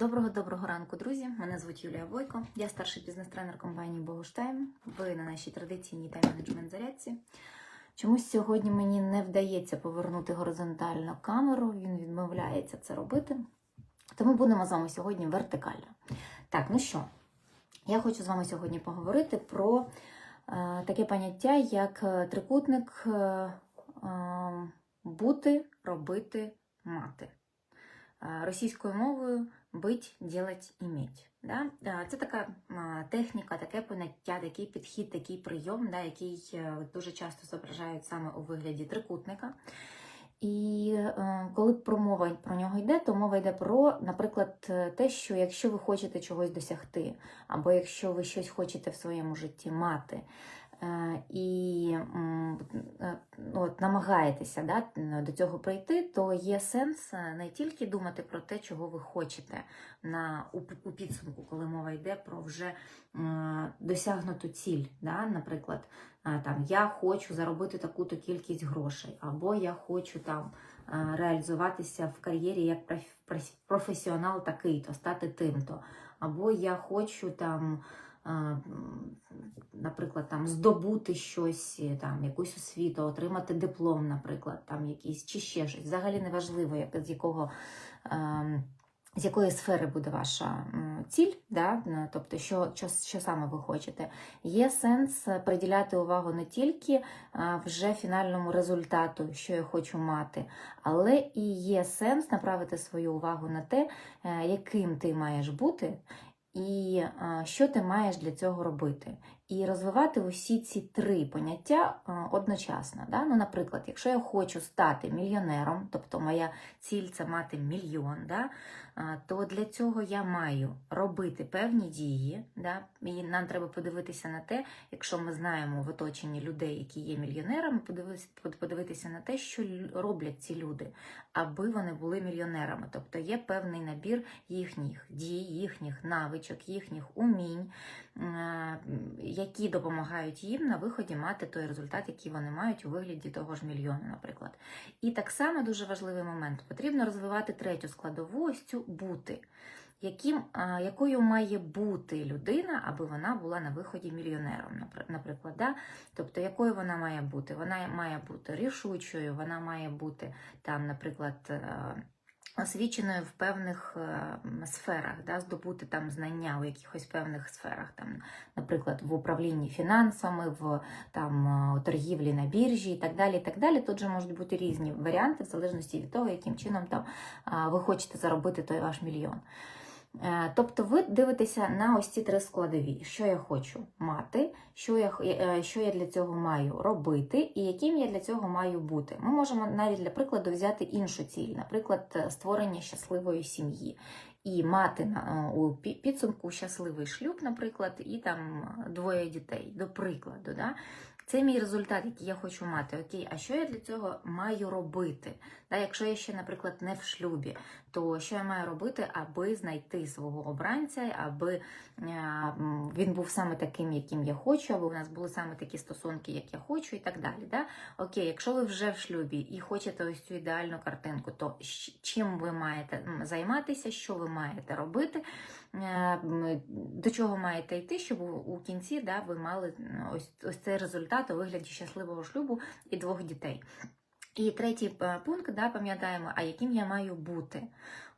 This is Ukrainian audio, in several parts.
Доброго-доброго ранку, друзі! Мене звуть Юлія Бойко. Я старший бізнес-тренер компанії Богуштайм. Ви на нашій традиційній тайм-менеджмент зарядці. Чомусь сьогодні мені не вдається повернути горизонтально камеру, він відмовляється це робити. Тому будемо з вами сьогодні вертикально. Так, ну що, я хочу з вами сьогодні поговорити про е, таке поняття, як е, трикутник е, е, бути, робити, мати. Е, Російською мовою бить, ділать, іметь. Да? Це така техніка, таке поняття, такий підхід, такий прийом, да, який е, дуже часто зображають саме у вигляді трикутника. І е, коли про мова про нього йде, то мова йде про, наприклад, е, те, що якщо ви хочете чогось досягти, або якщо ви щось хочете в своєму житті мати, і м, е, от, намагаєтеся да, до цього прийти, то є сенс е, не тільки думати про те, чого ви хочете на, у, у підсумку, коли мова йде про вже е, досягнуту ціль. Да? Наприклад, е, там, я хочу заробити таку-то кількість грошей, або я хочу там е, реалізуватися в кар'єрі як проф- проф- професіонал такий-то, стати тим-то, або я хочу там. Наприклад, там здобути щось, е, там якусь освіту, отримати диплом, наприклад, там якийсь чи ще щось. Взагалі неважливо, як, з якого з якої сфери буде ваша ціль, да? тобто, що, що, що саме ви хочете, є сенс приділяти увагу не тільки вже фінальному результату, що я хочу мати, але і є сенс направити свою увагу на те, е, яким ти маєш бути. І що ти маєш для цього робити? І розвивати усі ці три поняття одночасно. Да? Ну, наприклад, якщо я хочу стати мільйонером, тобто моя ціль це мати мільйон, да? то для цього я маю робити певні дії. Да? І нам треба подивитися на те, якщо ми знаємо в оточенні людей, які є мільйонерами, подивитися, на те, що роблять ці люди, аби вони були мільйонерами. Тобто є певний набір їхніх дій, їхніх навичок, їхніх умінь, е, які допомагають їм на виході мати той результат, який вони мають у вигляді того ж мільйону, наприклад. І так само дуже важливий момент: потрібно розвивати третю складову, ось цю бути. Яким, якою має бути людина, аби вона була на виході мільйонером, напри- наприклад, да? тобто якою вона має бути? Вона має бути рішучою, вона має бути там, наприклад, е, освіченою в певних е, сферах, да? здобути там знання у якихось певних сферах, там, наприклад, в управлінні фінансами, в там е, торгівлі на біржі і так далі. І так далі. Тут же можуть бути різні варіанти, в залежності від того, яким чином там ви хочете заробити той ваш мільйон. Е, Тобто ви дивитеся на ось ці три складові, що я хочу мати, що я, е, що я для цього маю робити, і яким я для цього маю бути. Ми можемо навіть для прикладу взяти іншу ціль, наприклад, е, створення щасливої сім'ї. І мати у підсумку щасливий шлюб, наприклад, і там двоє дітей, до прикладу. Да? Це мій результат, який я хочу мати. Окей, а що я для цього маю робити? Да, якщо я ще, наприклад, не в шлюбі, то що я маю робити, аби знайти свого обранця, аби е, він був саме таким, яким я хочу, аби у нас були саме такі стосунки, як я хочу, і так далі. Да? Окей, якщо ви вже в шлюбі і хочете ось цю ідеальну картинку, то чим ви маєте займатися, що ви маєте робити, е, до чого маєте йти, щоб у, кінці да, ви мали ось, ось цей результат у вигляді щасливого шлюбу і двох дітей. І третій е, пункт, да, пам'ятаємо, а яким я маю бути.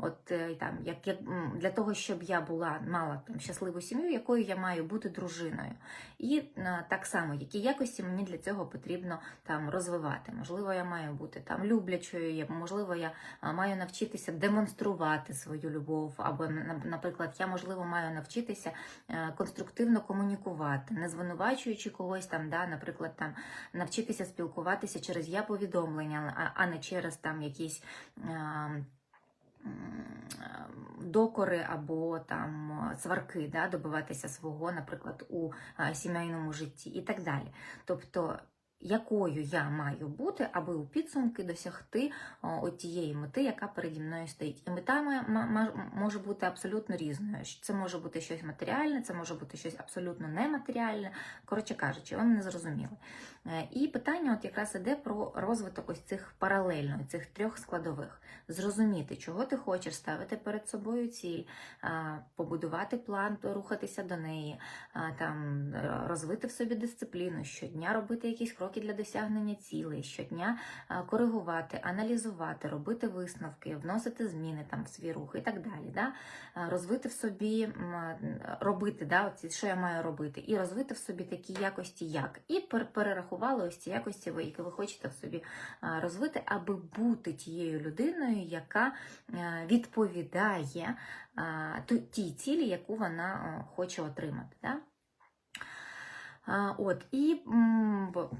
От е, там, як, як для того, щоб я була мала там щасливу сім'ю, якою я маю бути дружиною. І е, так само, які якості мені для цього потрібно там розвивати. Можливо, я маю бути там люблячою, можливо, я маю навчитися демонструвати свою любов, або, на- наприклад, я можливо маю навчитися е, конструктивно комунікувати, не звинувачуючи когось там, да, наприклад, там навчитися спілкуватися через я повідомлення, а, а не через там якісь. Е, Докори або там сварки, да, добиватися свого, наприклад, у сімейному житті і так далі. Тобто якою я маю бути, аби у підсумки досягти о, тієї мети, яка переді мною стоїть. І мета може бути абсолютно різною. Це може бути щось матеріальне, це може бути щось абсолютно нематеріальне. Коротше кажучи, ви мене зрозуміли. Е, І питання от якраз іде про розвиток ось цих паралельно, цих трьох складових. Зрозуміти, чого ти хочеш, ставити перед собою ціль, побудувати план, рухатися до неї, там, е, розвити в собі дисципліну, щодня робити якісь кроки для досягнення цілей, щодня коригувати, аналізувати, робити висновки, вносити зміни там, в свій рух і так далі. Да? Розвити в собі, робити, да, оці, що я маю робити, і розвити в собі такі якості, як. І пер- перерахували ось ці якості, які ви хочете в собі розвити, аби бути тією людиною, яка е, відповідає тій цілі, яку вона е, хоче отримати. Да? От, і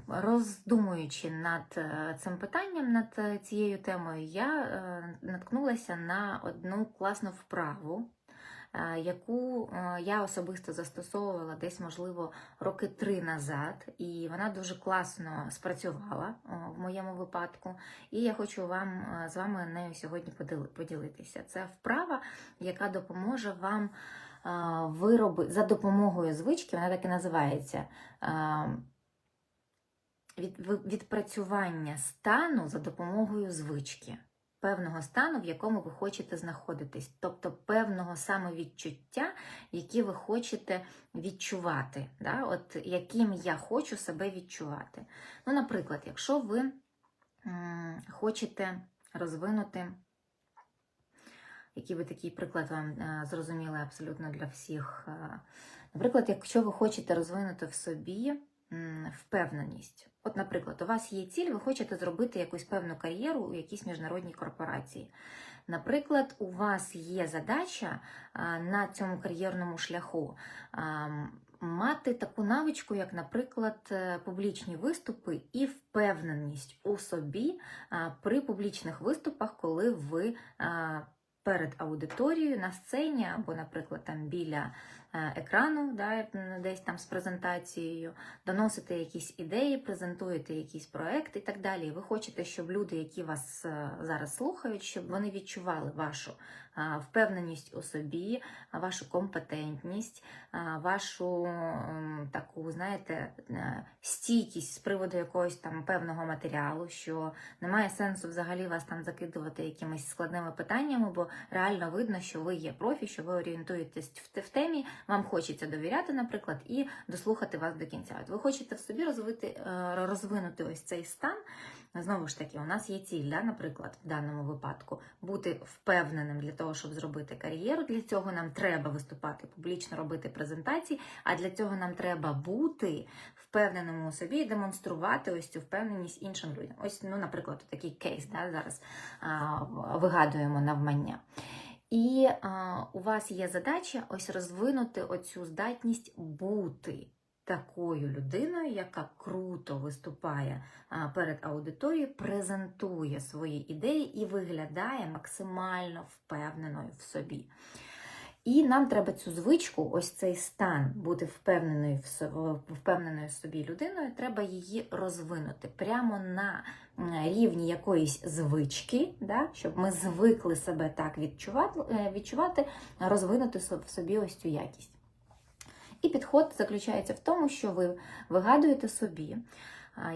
роздумуючи над е, цим питанням, над е, цією темою, я е, наткнулася на одну класну вправу, яку е, я особисто застосовувала десь, можливо, роки три назад, і вона дуже класно спрацювала е, в моєму випадку. І я хочу вам е, з вами нею сьогодні поділитися. Це вправа, яка допоможе вам вироби за допомогою звички, вона так і називається. Від, відпрацювання стану за допомогою звички, певного стану, в якому ви хочете знаходитись, тобто певного самовідчуття, яке ви хочете відчувати, да? От яким я хочу себе відчувати. Ну, наприклад, якщо ви хочете розвинути який би такий приклад вам е, зрозумілий абсолютно для всіх. Е, Наприклад, якщо ви хочете розвинути в собі впевненість. От, наприклад, у вас є ціль, ви хочете зробити якусь певну кар'єру у якійсь міжнародній корпорації. Наприклад, у вас є задача на цьому кар'єрному шляху мати таку навичку, як, наприклад, е, публічні виступи і впевненість у собі при публічних виступах, коли ви перед аудиторією на сцені, або, наприклад, там біля екрану, да, десь там з презентацією, доносите якісь ідеї, презентуєте якийсь проект і так далі. Ви хочете, щоб люди, які вас е, зараз слухають, щоб вони відчували вашу впевненість у собі, вашу компетентність, вашу таку, знаєте, е, стійкість з приводу якогось там певного матеріалу, що немає сенсу взагалі вас там закидувати якимись складними питаннями, бо реально видно, що ви є профі, що ви орієнтуєтесь в, в темі, вам хочеться довіряти, наприклад, і дослухати вас до кінця. От ви хочете в собі розвити, е, розвинути ось цей стан. Знову ж таки, у нас є ціль, да, наприклад, в даному випадку, бути впевненим для того, щоб зробити кар'єру. Для цього нам треба виступати публічно, робити презентації, а для цього нам треба бути впевненим у собі і демонструвати ось цю впевненість іншим людям. Ось, ну, наприклад, такий кейс да, зараз а, вигадуємо навмання. І а, у вас є задача ось розвинути оцю здатність бути такою людиною, яка круто виступає перед аудиторією, презентує свої ідеї і виглядає максимально впевненою в собі. І нам треба цю звичку, ось цей стан бути впевненою в впевненою в собі людиною, треба її розвинути прямо на рівні якоїсь звички, да, щоб ми звикли себе так відчувати, е, відчувати розвинути в собі ось цю якість. І підход заключається в тому, що ви вигадуєте собі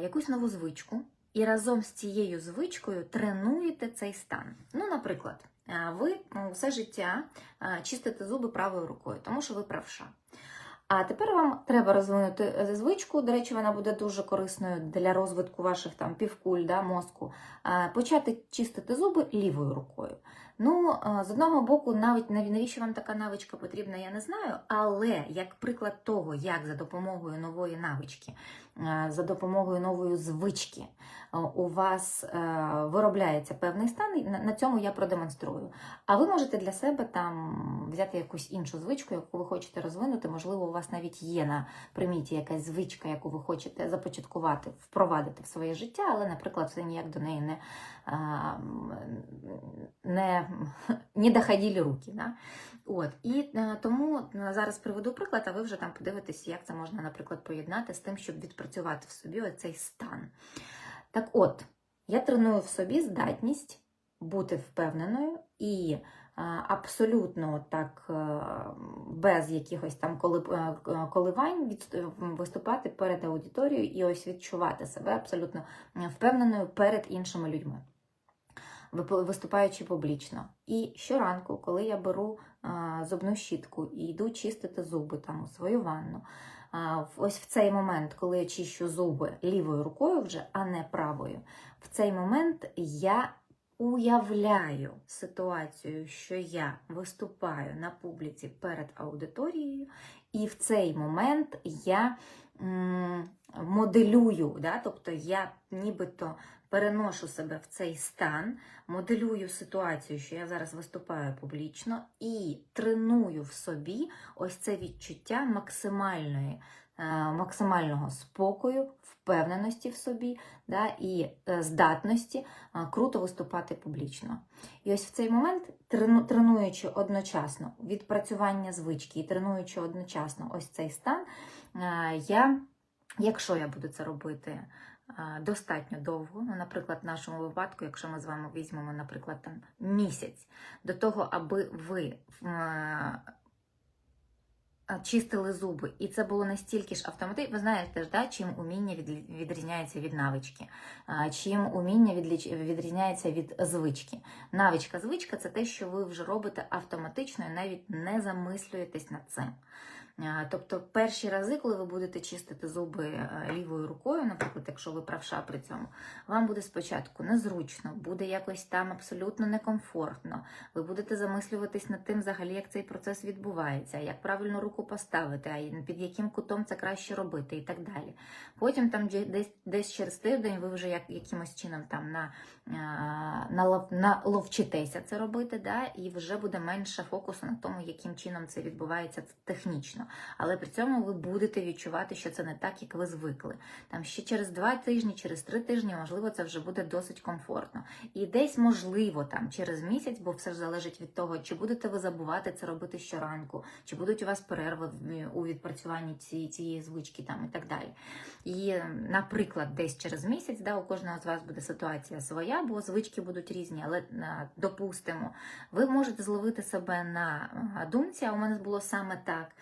якусь нову звичку, і разом з цією звичкою тренуєте цей стан. Ну, наприклад, ви м, все життя чистите зуби правою рукою, тому що ви правша. А тепер вам треба розвинути е, звичку. До речі, вона буде дуже корисною для розвитку ваших там півкуль, да, мозку. Почати чистити зуби лівою рукою. Ну, з одного боку, навіть нав- навіщо вам така навичка потрібна, я не знаю. Але як приклад того, як за допомогою нової навички, за допомогою нової звички у вас е, виробляється певний стан, і на цьому я продемонструю. А ви можете для себе там взяти якусь іншу звичку, яку ви хочете розвинути. Можливо, у вас навіть є на приміті якась звичка, яку ви хочете започаткувати, впровадити в своє життя, але, наприклад, ви ніяк до неї не, не не, доходили руки. Да? От, і е, тому е, зараз приведу приклад, а ви вже там подивитесь, як це можна, наприклад, поєднати з тим, щоб відпрацювати в собі оцей стан. Так от, я треную в собі здатність бути впевненою і абсолютно так е, без якихось там е, е, коливань виступати перед аудиторією і ось відчувати себе абсолютно впевненою перед іншими людьми, виступаючи публічно. І щоранку, коли я беру зубну щітку і йду чистити зуби там у свою ванну. Ось в цей момент, коли я чищу зуби лівою рукою вже, а не правою, в цей момент я уявляю ситуацію, що я виступаю на публіці перед аудиторією, і в цей момент я моделюю, да? тобто я нібито переношу себе в цей стан, моделюю ситуацію, що я зараз виступаю публічно, і треную в собі ось це відчуття максимальної. е, Максимального спокою, впевненості в собі да, і е, здатності круто виступати публічно. І ось в цей момент, тренуючи одночасно відпрацювання звички і тренуючи одночасно ось цей стан, я, якщо я буду це робити достатньо довго, ну, наприклад, в нашому випадку, якщо ми з вами візьмемо, наприклад, там місяць, до того, аби ви е, чистили зуби, і це було настільки ж автоматично. Ви знаєте ж, да, чим уміння від- відрізняється від навички, чим уміння відрізняється від звички. Навичка, звичка це те, що ви вже робите автоматично і навіть не замислюєтесь над цим. А, Тобто перші рази, коли ви будете чистити зуби е, лівою рукою, наприклад, якщо ви правша при цьому, вам буде спочатку незручно, буде якось там абсолютно некомфортно. Ви будете замислюватись над тим, взагалі, як цей процес відбувається, як правильно руку поставити, а під яким кутом це краще робити, і так далі. Потім там десь, десь через тиждень ви вже як, якимось чином там на, а, налов, наловчитеся це робити, да, і вже буде менше фокусу на тому, яким чином це відбувається технічно. Але при цьому ви будете відчувати, що це не так, як ви звикли. Там ще через два тижні, через три тижні, можливо, це вже буде досить комфортно. І десь, можливо, там через місяць, бо все ж залежить від того, чи будете ви забувати це робити щоранку, чи будуть у вас перерви у відпрацюванні цієї, цієї звички там і так далі. І, наприклад, десь через місяць, да, у кожного з вас буде ситуація своя, бо звички будуть різні, але допустимо, ви можете зловити себе на думці, а у мене було саме так.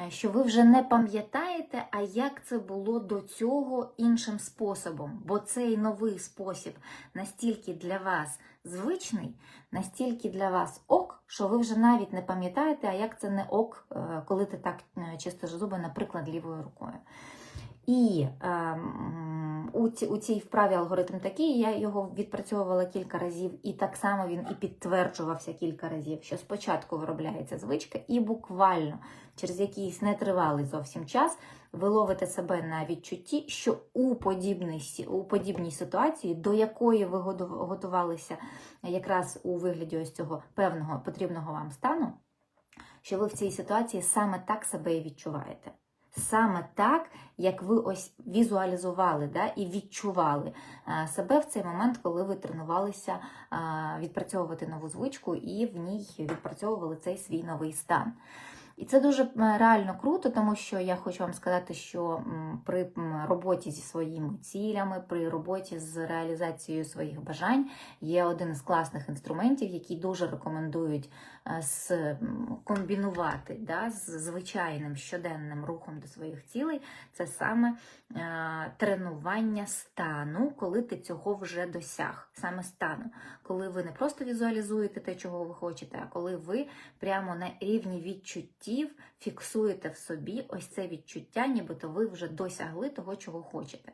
Е, Що ви вже не пам'ятаєте, а як це було до цього іншим способом, бо цей новий спосіб настільки для вас звичний, настільки для вас ок, що ви вже навіть не пам'ятаєте, а як це не ок, е, коли ти так е, чистиш зуби, наприклад, лівою рукою. І ем, у, ці, у цій вправі алгоритм такий, я його відпрацьовувала кілька разів, і так само він і підтверджувався кілька разів, що спочатку виробляється звичка, і буквально через якийсь нетривалий зовсім час ви ловите себе на відчутті, що у подібній, у подібній ситуації, до якої ви готувалися якраз у вигляді ось цього певного потрібного вам стану, що ви в цій ситуації саме так себе і відчуваєте. Саме так, як ви ось візуалізували да, і відчували себе в цей момент, коли ви тренувалися відпрацьовувати нову звичку і в ній відпрацьовували цей свій новий стан. І це дуже реально круто, тому що я хочу вам сказати, що при роботі зі своїми цілями, при роботі з реалізацією своїх бажань є один із класних інструментів, який дуже рекомендують е, з, комбінувати да, з звичайним щоденним рухом до своїх цілей. Це саме е, тренування стану, коли ти цього вже досяг. Саме стану, коли ви не просто візуалізуєте те, чого ви хочете, а коли ви прямо на рівні відчуттів фіксуєте в собі ось це відчуття, нібито ви вже досягли того, чого хочете.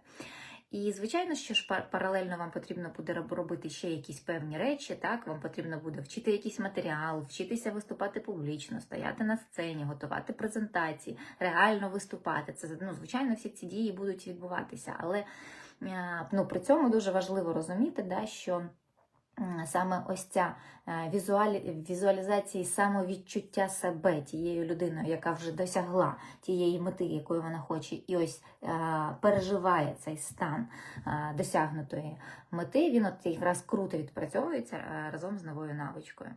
І, звичайно, що ж пар- паралельно вам потрібно буде робити ще якісь певні речі, так? Вам потрібно буде вчити якийсь матеріал, вчитися виступати публічно, стояти на сцені, готувати презентації, реально виступати. Це, ну, звичайно, всі ці дії будуть відбуватися. Але е, ну, при цьому дуже важливо розуміти, да, що саме ось ця візуалізації візуалі... візуалізація і самовідчуття себе тією людиною, яка вже досягла тієї мети, якої вона хоче, і ось е, переживає цей стан е, досягнутої мети, він от якраз круто відпрацьовується е, разом з новою навичкою.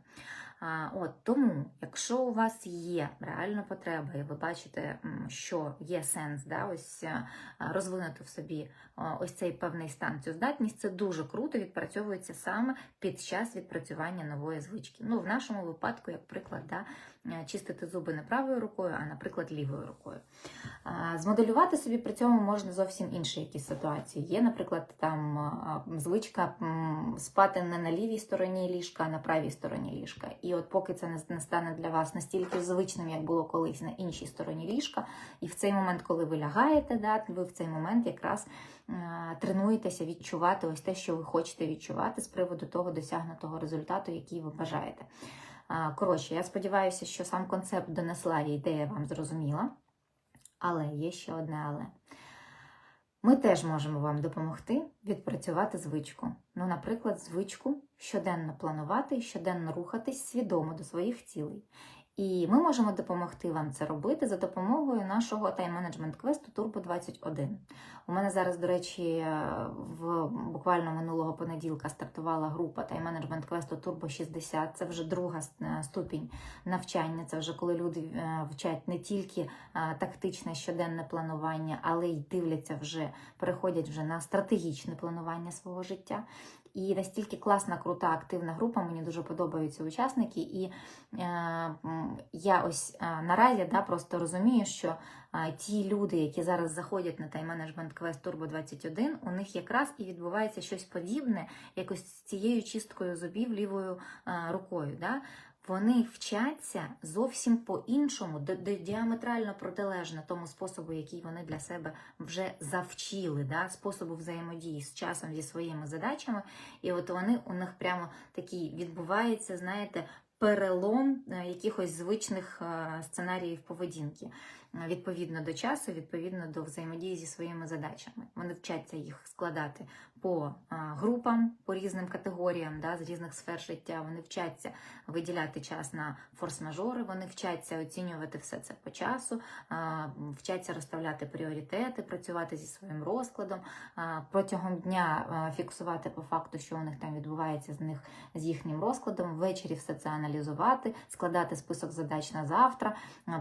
От тому, якщо у вас є реальна потреба, і ви бачите, що є сенс, да, ось е, розвинути в собі ось цей певний стан, цю здатність, це дуже круто відпрацьовується саме під час відпрацювання нової звички. Ну, в нашому випадку, як приклад, да, чистити зуби не правою рукою, а, наприклад, лівою рукою. Змоделювати собі при цьому можна зовсім інші якісь ситуації. Є, наприклад, там звичка спати не на лівій стороні ліжка, а на правій стороні ліжка. І от поки це не не стане для вас настільки звичним, як було колись на іншій стороні ліжка, і в цей момент, коли ви лягаєте, да, ви в цей момент якраз е, тренуєтеся відчувати ось те, що ви хочете відчувати з приводу того досягнутого результату, який ви бажаєте. Коротше, я сподіваюся, що сам концепт донесла і ідея вам зрозуміла. Але є ще одне але. Ми теж можемо вам допомогти відпрацювати звичку. Ну, наприклад, звичку щоденно планувати і щоденно рухатись свідомо до своїх цілей. І ми можемо допомогти вам це робити за допомогою нашого тайм-менеджмент квесту Turbo 21. У мене зараз, до речі, в буквально минулого понеділка стартувала група тайм-менеджмент квесту Turbo 60. Це вже друга е, ступінь навчання. Це вже коли люди е, вчать не тільки е, тактичне щоденне планування, але й дивляться вже, переходять вже на стратегічне планування свого життя. І настільки класна, крута, активна група, мені дуже подобаються учасники. І е, я ось е, наразі да, просто розумію, що е, ті люди, які зараз заходять на тайм-менеджмент квест Turbo 21, у них якраз і відбувається щось подібне, якось з цією чисткою зубів лівою е, рукою. Да? Вони вчаться зовсім по-іншому, діаметрально протилежно тому способу, який вони для себе вже завчили, да? способу взаємодії з часом зі своїми задачами. І от вони у них прямо такий відбувається, знаєте, перелом е, якихось звичних е, сценаріїв поведінки. Е, Відповідно до часу, відповідно до взаємодії зі своїми задачами. Вони вчаться їх складати по групам, по різним категоріям да, з різних сфер життя. Вони вчаться виділяти час на форс-мажори, вони вчаться оцінювати все це по часу, вчаться розставляти пріоритети, працювати зі своїм розкладом, протягом дня фіксувати по факту, що у них там відбувається з них з їхнім розкладом, ввечері все це аналізувати, складати список задач на завтра.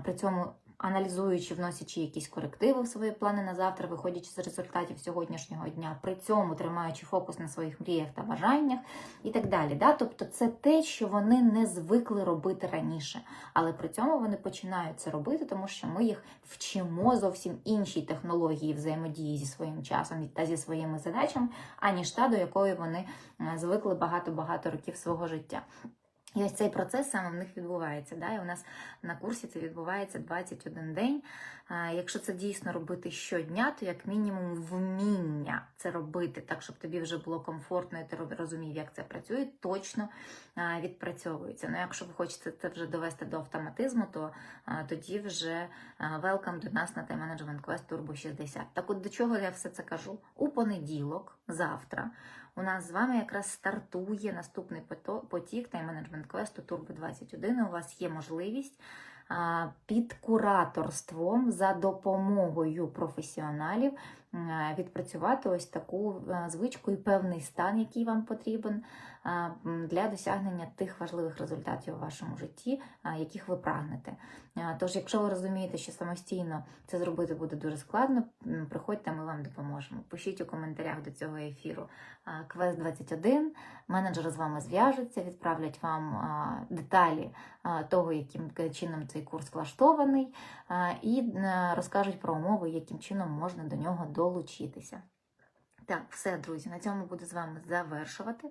При цьому аналізуючи, вносячи якісь корективи в свої плани на завтра, виходячи з результатів сьогоднішнього дня, при цьому тримаючи фокус на своїх мріях та бажаннях і так далі. Да? Тобто це те, що вони не звикли робити раніше, але при цьому вони починають це робити, тому що ми їх вчимо зовсім іншій технології взаємодії зі своїм часом та зі своїми задачами, аніж та, до якої вони е, звикли багато-багато років свого життя. І ось цей процес саме в них відбувається. Да? І у нас на курсі це відбувається 21 день. Якщо це дійсно робити щодня, то як мінімум вміння це робити так, щоб тобі вже було комфортно, і ти розумів, як це працює, точно відпрацьовується. Ну, якщо ви хочете це вже довести до автоматизму, то тоді вже welcome до нас на Management Quest Turbo 60. Так от до чого я все це кажу? У понеділок, завтра, у нас з вами якраз стартує наступний потік тайм-менеджмент квесту Turbo 21. І у вас є можливість під кураторством за допомогою професіоналів відпрацювати ось таку звичку і певний стан, який вам потрібен для досягнення тих важливих результатів у вашому житті, яких ви прагнете. Тож, якщо ви розумієте, що самостійно це зробити буде дуже складно, приходьте, ми вам допоможемо. Пишіть у коментарях до цього ефіру квест 21. Менеджери з вами зв'яжуться, відправлять вам деталі того, яким чином цей курс влаштований, і е, розкажуть про умови, яким чином можна до нього долучитися. Так, все, друзі, на цьому буду з вами завершувати.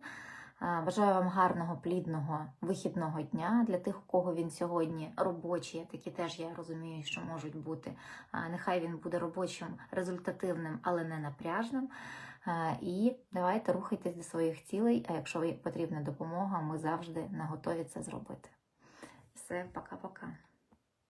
Бажаю вам гарного, плідного вихідного дня для тих, у кого він сьогодні робочий, такі теж я розумію, що можуть бути. Нехай він буде робочим, результативним, але не напряжним. І давайте рухайтесь до своїх цілей. А якщо потрібна допомога, ми завжди наготові це зробити. Все, пока-пока.